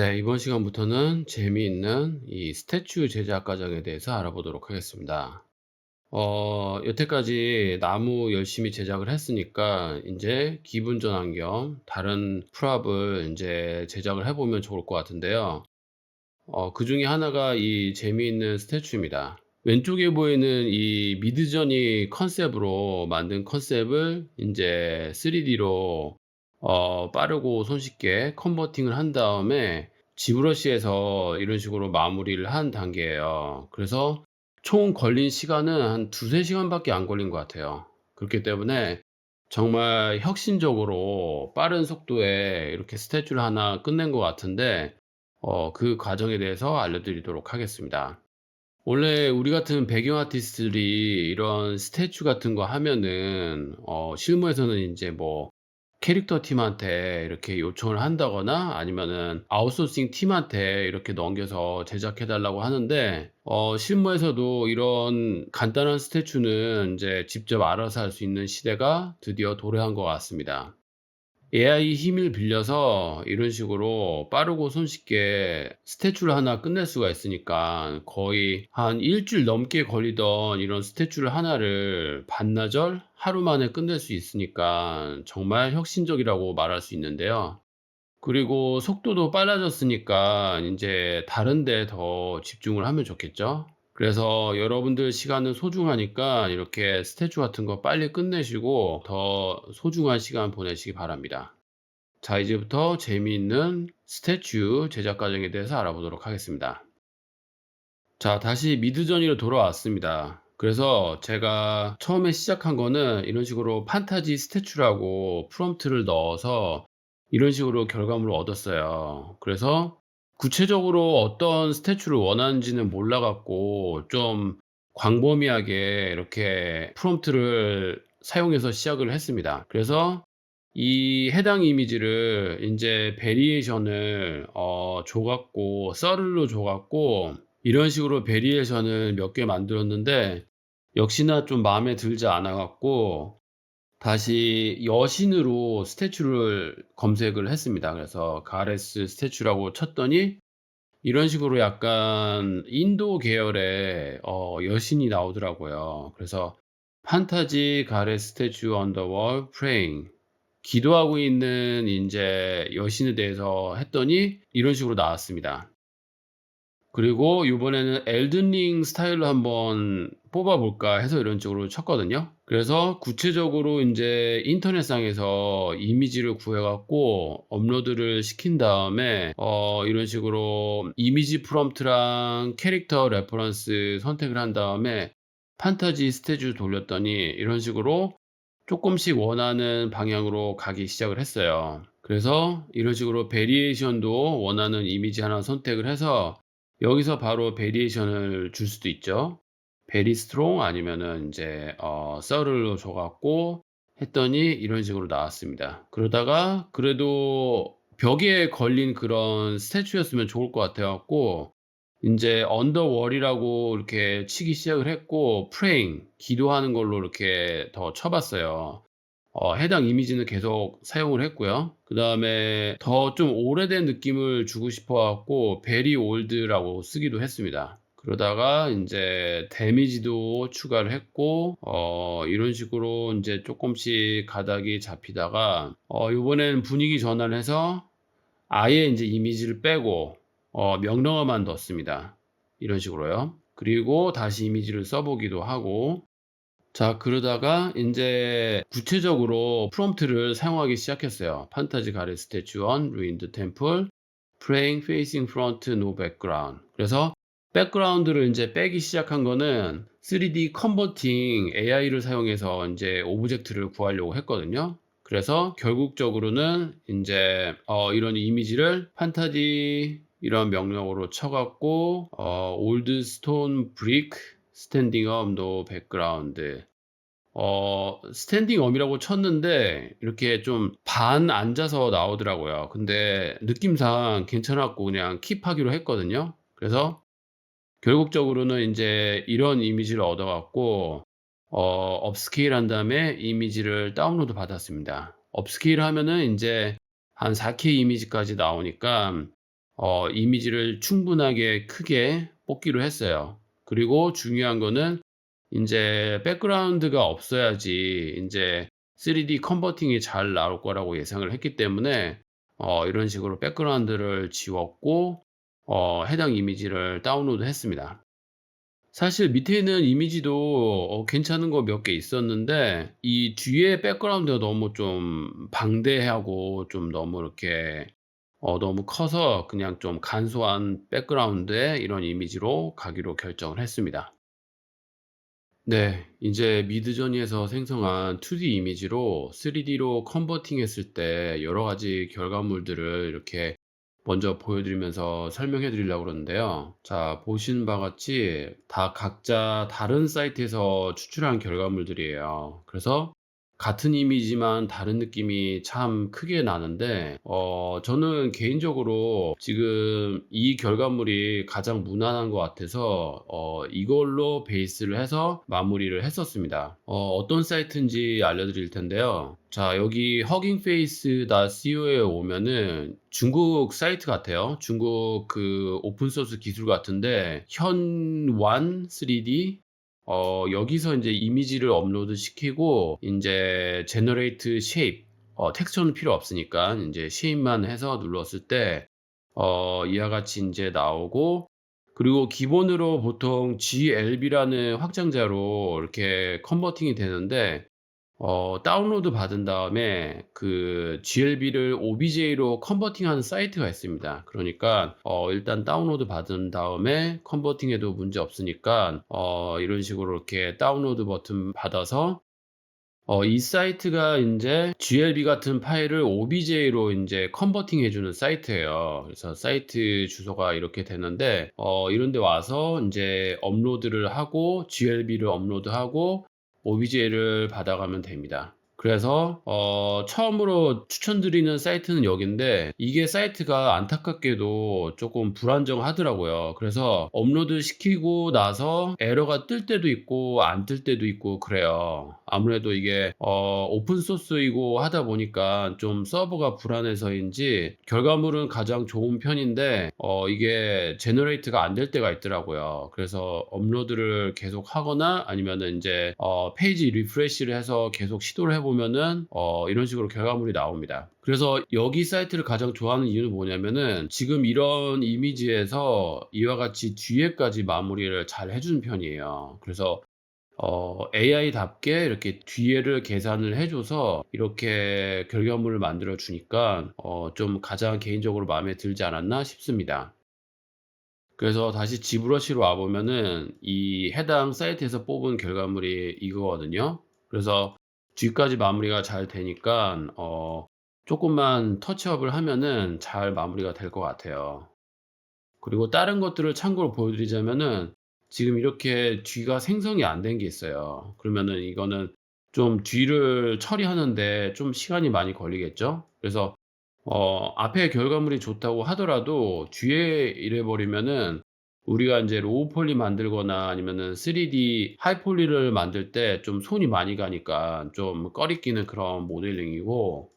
네, 이번 시간부터는 재미있는 이 스태츄 제작 과정에 대해서 알아보도록 하겠습니다. 어, 여태까지 나무 열심히 제작을 했으니까 이제 기분 전환 겸 다른 프랍을 이제 제작을 해보면 좋을 것 같은데요. 어, 그 중에 하나가 이 재미있는 스태츄입니다. 왼쪽에 보이는 이 미드저니 컨셉으로 만든 컨셉을 이제 3D로 어, 빠르고 손쉽게 컨버팅을 한 다음에 지브러시에서 이런 식으로 마무리를 한 단계예요. 그래서 총 걸린 시간은 한 두세 시간밖에 안 걸린 것 같아요. 그렇기 때문에 정말 혁신적으로 빠른 속도에 이렇게 스태츄를 하나 끝낸 것 같은데 어, 그 과정에 대해서 알려드리도록 하겠습니다. 원래 우리 같은 배경 아티스트들이 이런 스태츄 같은 거 하면은 어, 실무에서는 이제 뭐 캐릭터 팀한테 이렇게 요청을 한다거나 아니면은 아웃소싱 팀한테 이렇게 넘겨서 제작해 달라고 하는데 어 실무에서도 이런 간단한 스태츄는 이제 직접 알아서 할 수 있는 시대가 드디어 도래한 것 같습니다. AI 힘을 빌려서 이런 식으로 빠르고 손쉽게 스태츄를 하나 끝낼 수가 있으니까 거의 한 일주일 넘게 걸리던 이런 스태츄를 하나를 반나절 하루 만에 끝낼 수 있으니까 정말 혁신적이라고 말할 수 있는데요. 그리고 속도도 빨라졌으니까 이제 다른 데 더 집중을 하면 좋겠죠. 그래서 여러분들 시간은 소중하니까 이렇게 스태츄 같은 거 빨리 끝내시고 더 소중한 시간 보내시기 바랍니다. 자, 이제부터 재미있는 스태츄 제작 과정에 대해서 알아보도록 하겠습니다. 자, 다시 미드저니로 돌아왔습니다. 그래서 제가 처음에 시작한 거는 이런 식으로 판타지 스태츄라고 프롬프트를 넣어서 이런 식으로 결과물을 얻었어요. 그래서 구체적으로 어떤 스태츄를 원하는지는 몰라 갖고 좀 광범위하게 이렇게 프롬프트를 사용해서 시작을 했습니다. 그래서 이 해당 이미지를 인제 베리에이션을 어 줘 갖고 썰을로 줘 갖고 이런 식으로 베리에이션을 몇 개 만들었는데 역시나 좀 마음에 들지 않아 갖고 다시 여신으로 스태츄를 검색을 했습니다. 그래서 가레스 스태츄라고 쳤더니 이런 식으로 약간 인도 계열의 어 여신이 나오더라고요. 그래서 판타지 가레스 스태츄 wall praying 기도하고 있는 인제 여신에 대해서 했더니 이런 식으로 나왔습니다. 그리고 요번에는 엘든링 스타일로 한번 뽑아 볼까 해서 이런 쪽으로 쳤거든요. 그래서 구체적으로 인제 인터넷상에서 이미지를 구해 갖고 업로드를 시킨 다음에 어 이런 식으로 이미지 프롬프트랑 캐릭터 레퍼런스 선택을 한 다음에 판타지 스태츄 돌렸더니 이런 식으로 쪼끔씩 원하는 방향으로 가기 시작을 했어요. 그래서 이런 식으로 베리에이션도 원하는 이미지 하나 선택을 해서 여기서 바로 베리에이션을 줄 수도 있죠. 베리 스트롱 아니면은 인제 어 썰을로 줘 갖고 했더니 이런 식으로 나왔습니다. 그러다가 그래도 벽에 걸린 그런 스태츄였으면 좋을 것 같아 갖고 인제 on the wall이라고 이렇게 치기 시작을 했고 praying 기도하는 걸로 이렇게 더 쳐 봤어요. 어 해당 이미지는 계속 사용을 했고요. 그 다음에 더 좀 오래된 느낌을 주고 싶어 갖고 very old라고 쓰기도 했습니다. 그러다가 인제 데미지도 추가를 했고 어 이런 식으로 인제 쪼끔씩 가닥이 잡히다가 어 요번에는 분위기 전환을 해서 아예 인제 이미지를 빼고 어 명령어만 넣습니다. 이런 식으로요. 그리고 다시 이미지를 써 보기도 하고 자 그러다가 인제 구체적으로 프롬프트를 사용하기 시작했어요. 판타지 가레 스태츄 on ruined temple praying facing front no background 그래서 백그라운드를 인제 빼기 시작한 거는 3D 컨버팅 AI를 사용해서 인제 오브젝트를 구하려고 했거든요. 그래서 결국적으로는 인제 어 이런 이미지를 판타지 이런 명령어로 쳐 갖고 어 stone brick standing up no background 어 standing up이라고 쳤는데 이렇게 좀 반 앉아서 나오더라고요. 근데 느낌상 괜찮아 갖고 그냥 킵하기로 했거든요. 그래서 결국적으로는 인제 이런 이미지를 얻어 갖고 어 업스케일 한 다음에 이미지를 다운로드 받았습니다. 업스케일 하면은 인제 한 4K 이미지까지 나오니까 어 이미지를 충분하게 크게 뽑기로 했어요. 그리고 중요한 거는 인제 백그라운드가 없어야지 인제 3D 컨버팅이 잘 나올 거라고 예상을 했기 때문에 어 이런 식으로 백그라운드를 지웠고 어 해당 이미지를 다운로드 했습니다. 사실 밑에 있는 이미지도 어 괜찮은 거 몇 개 있었는데 이 뒤에 백그라운드가 너무 좀 방대하고 좀 너무 이렇게 어 너무 커서 그냥 좀 간소한 백그라운드의 이런 이미지로 가기로 결정을 했습니다. 네. 인제 미드저니에서 생성한 2D 이미지로 3D로 컨버팅 했을 때 여러 가지 결과물들을 이렇게 먼저 보여드리면서 설명해 드리려고 그러는데요. 자 보시는 바와 같이 다 각자 다른 사이트에서 추출한 결과물들이에요. 그래서 같은 이미지만 다른 느낌이 참 크게 나는데 어 저는 개인적으로 지금 이 결과물이 가장 무난한 것 같아서 어 이걸로 베이스를 해서 마무리를 했었습니다. 어 어떤 사이트인지 알려드릴 텐데요. 자 여기 huggingface.co에 오면은 중국 사이트 같아요. 중국 그 오픈 소스 기술 같은데 현완 3D 어 여기서 인제 이미지를 업로드 시키고 인제 generate shape 어 텍스처는 필요 없으니까 인제 shape만 해서 눌렀을 때 어 이와 같이 인제 나오고 그리고 기본으로 보통 GLB라는 확장자로 이렇게 컨버팅이 되는데 어 다운로드 받은 다음에 그 GLB를 OBJ로 컨버팅하는 사이트가 있습니다. 그러니까 어 일단 다운로드 받은 다음에 컨버팅해도 문제 없으니까 어 이런 식으로 이렇게 다운로드 버튼 받아서 어 이 사이트가 인제 GLB 같은 파일을 OBJ로 인제 컨버팅 해 주는 사이트예요. 그래서 사이트 주소가 이렇게 되는데 어 이런 데 와서 인제 업로드를 하고 GLB를 업로드하고 OBJ를 받아가면 됩니다. 그래서 어 처음으로 추천드리는 사이트는 여긴데 이게 사이트가 안타깝게도 쪼끔 불안정하더라고요. 그래서 업로드 시키고 나서 에러가 뜰 때도 있고 안 뜰 때도 있고 그래요. 아무래도 이게 어 오픈 소스이고 하다 보니까 좀 서버가 불안해서인지 결과물은 가장 좋은 편인데 어 이게 제너레이트가 안 될 때가 있더라고요. 그래서 업로드를 계속 하거나 아니면은 인제 어 페이지 리프레시를 해서 계속 시도를 해 보면은 어 이런 식으로 결과물이 나옵니다. 그래서 여기 사이트를 가장 좋아하는 이유는 뭐냐면은 지금 이런 이미지에서 이와 같이 뒤에까지 마무리를 잘 해 주는 편이에요. 그래서 어 AI답게 이렇게 뒤에를 계산을 해 줘서 이렇게 결과물을 만들어 주니까 어 좀 가장 개인적으로 마음에 들지 않았나 싶습니다. 그래서 다시 지브러시로 와 보면은 이 해당 사이트에서 뽑은 결과물이 이거거든요. 그래서 뒤까지 마무리가 잘 되니깐 어 쪼끔만 터치업을 하면은 잘 마무리가 될 것 같아요. 그리고 다른 것들을 참고로 보여드리자면은 지금 이렇게 뒤가 생성이 안 된 게 있어요. 그러면은 이거는 좀 뒤를 처리하는 데 좀 시간이 많이 걸리겠죠? 그래서 어 앞에 결과물이 좋다고 하더라도 뒤에 이래 버리면은 우리가 인제 로우 폴리 만들거나 아니면은 3D 하이 폴리를 만들 때 좀 손이 많이 가니까 좀 꺼리끼는 그런 모델링이고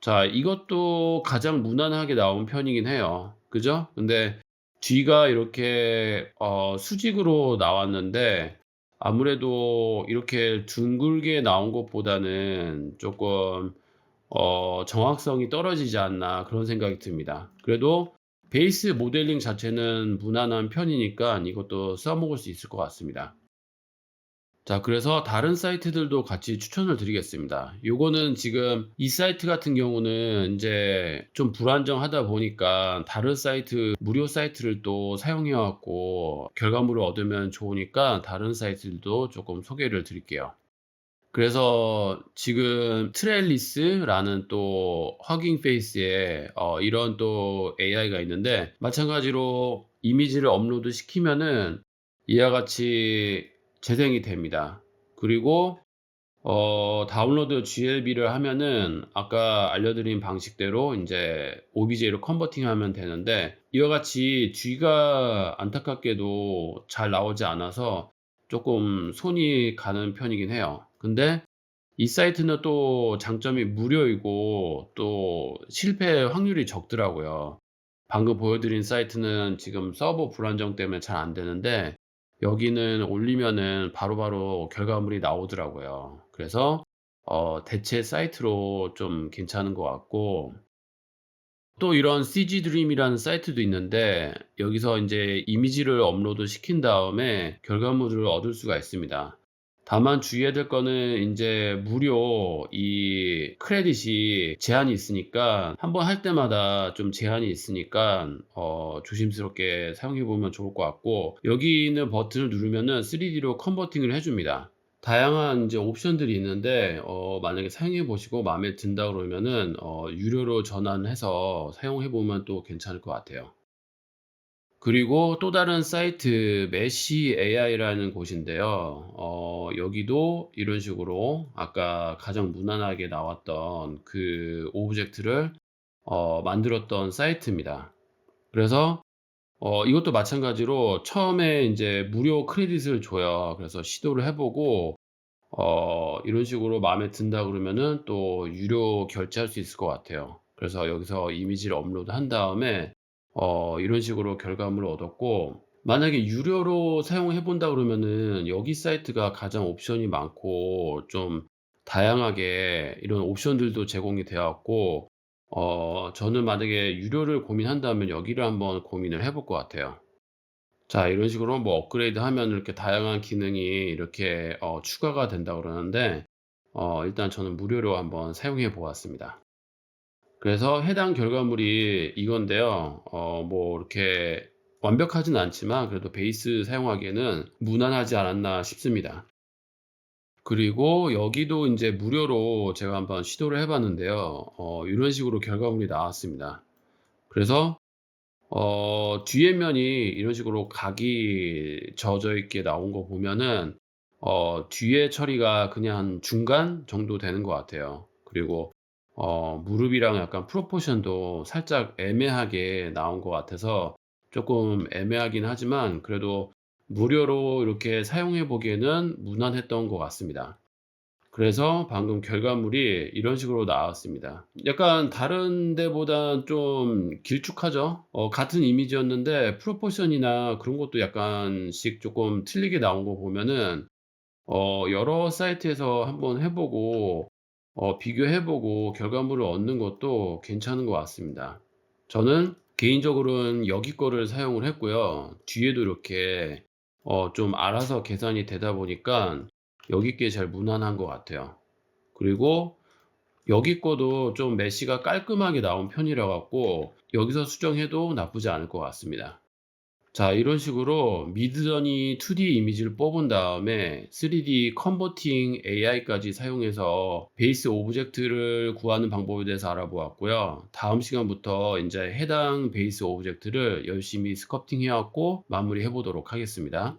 자 이것도 가장 무난하게 나온 편이긴 해요. 그죠? 근데 뒤가 이렇게 어 수직으로 나왔는데 아무래도 이렇게 둥글게 나온 것보다는 쪼끔 어 '정확성이 떨어지지 않나.' 그런 생각이 듭니다. 그래도 베이스 모델링 자체는 무난한 편이니깐 이것도 써 먹을 수 있을 것 같습니다. 자 그래서 다른 사이트들도 같이 추천을 드리겠습니다. 요거는 지금 이 사이트 같은 경우는 인제 좀 불안정하다 보니까 다른 사이트 무료 사이트를 또 사용해 갖고 결과물을 얻으면 좋으니까 다른 사이트들도 쪼끔 소개를 드릴게요. 그래서 지금 트렐리스라는 또 허깅 페이스에 어 이런 또 AI가 있는데 마찬가지로 이미지를 업로드 시키면은 이와 같이 재생이 됩니다. 그리고 어 다운로드 GLB를 하면은 아까 알려드린 방식대로 인제 OBJ로 컨버팅하면 되는데 이와 같이 뒤가 안타깝게도 잘 나오지 않아서 쪼끔 손이 가는 편이긴 해요. 근데 이 사이트는 또 장점이 무료이고 또 실패 확률이 적더라고요. 방금 보여드린 사이트는 지금 서버 불안정 때문에 잘 안 되는데 여기는 올리면은 바로바로 결과물이 나오더라고요. 그래서 어 대체 사이트로 좀 괜찮은 것 같고 또 이런 CG 드림이라는 사이트도 있는데 여기서 인제 이미지를 업로드 시킨 다음에 결과물을 얻을 수가 있습니다. 다만 주의해야 될 거는 인제 무료 이 크레딧이 제한이 있으니까 한번 할 때마다 좀 제한이 있으니까 어 조심스럽게 사용해 보면 좋을 것 같고 여기 있는 버튼을 누르면은 3D로 컨버팅을 해 줍니다. 다양한 이제 옵션들이 있는데 어 만약에 사용해 보시고 마음에 든다 그러면은 어 유료로 전환해서 사용해 보면 또 괜찮을 것 같아요. 그리고 또 다른 사이트 메시 AI라는 곳인데요. 어 여기도 이런 식으로 아까 가장 무난하게 나왔던 그 오브젝트를 어 만들었던 사이트입니다. 그래서 어 이것도 마찬가지로 처음에 인제 무료 크레딧을 줘요. 그래서 시도를 해 보고 어 이런 식으로 마음에 든다 그러면은 또 유료 결제할 수 있을 것 같아요. 그래서 여기서 이미지를 업로드한 다음에 어 이런 식으로 결과물을 얻었고 만약에 유료로 사용해 본다 그러면은 여기 사이트가 가장 옵션이 많고 좀 다양하게 이런 옵션들도 제공이 되어 갖고 어 저는 만약에 유료를 고민한다면 여기를 한번 고민을 해볼 것 같아요. 자 이런 식으로 뭐 업그레이드 하면 이렇게 다양한 기능이 이렇게 어 추가가 된다 그러는데 어 일단 저는 무료로 한번 사용해 보았습니다. 그래서 해당 결과물이 이건데요. 어 뭐 이렇게 완벽하진 않지만 그래도 베이스 사용하기에는 무난하지 않았나 싶습니다. 그리고 여기도 인제 무료로 제가 한번 시도를 해 봤는데요. 어 이런 식으로 결과물이 나왔습니다. 그래서 어 뒤에 면이 이런 식으로 각이 저어져 있게 나온 거 보면은 어 뒤에 처리가 그냥 한 중간 정도 되는 것 같아요. 그리고 어 무릎이랑 약간 프로포션도 살짝 애매하게 나온 것 같아서 쪼끔 애매하긴 하지만 그래도 무료로 이렇게 사용해 보기에는 무난했던 것 같습니다. 그래서 방금 결과물이 이런 식으로 나왔습니다. 약간 다른 데보단 좀 길쭉하죠? 어 같은 이미지였는데 프로포션이나 그런 것도 약간씩 쪼끔 틀리게 나온 거 보면은 어 여러 사이트에서 한번 해 보고 어 비교해 보고 결과물을 얻는 것도 괜찮은 것 같습니다. 저는 개인적으로는 여기 거를 사용을 했고요. 뒤에도 이렇게 어 좀 알아서 계산이 되다 보니깐 여기 게 제일 무난한 것 같아요. 그리고 여기 거도 좀 메시가 깔끔하게 나온 편이라 갖고 여기서 수정해도 나쁘지 않을 것 같습니다. 자 이런 식으로 미드저니 2D 이미지를 뽑은 다음에 3D 컨버팅 AI까지 사용해서 베이스 오브젝트를 구하는 방법에 대해서 알아보았고요. 다음 시간부터 인제 해당 베이스 오브젝트를 열심히 갖고 마무리해 보도록 하겠습니다.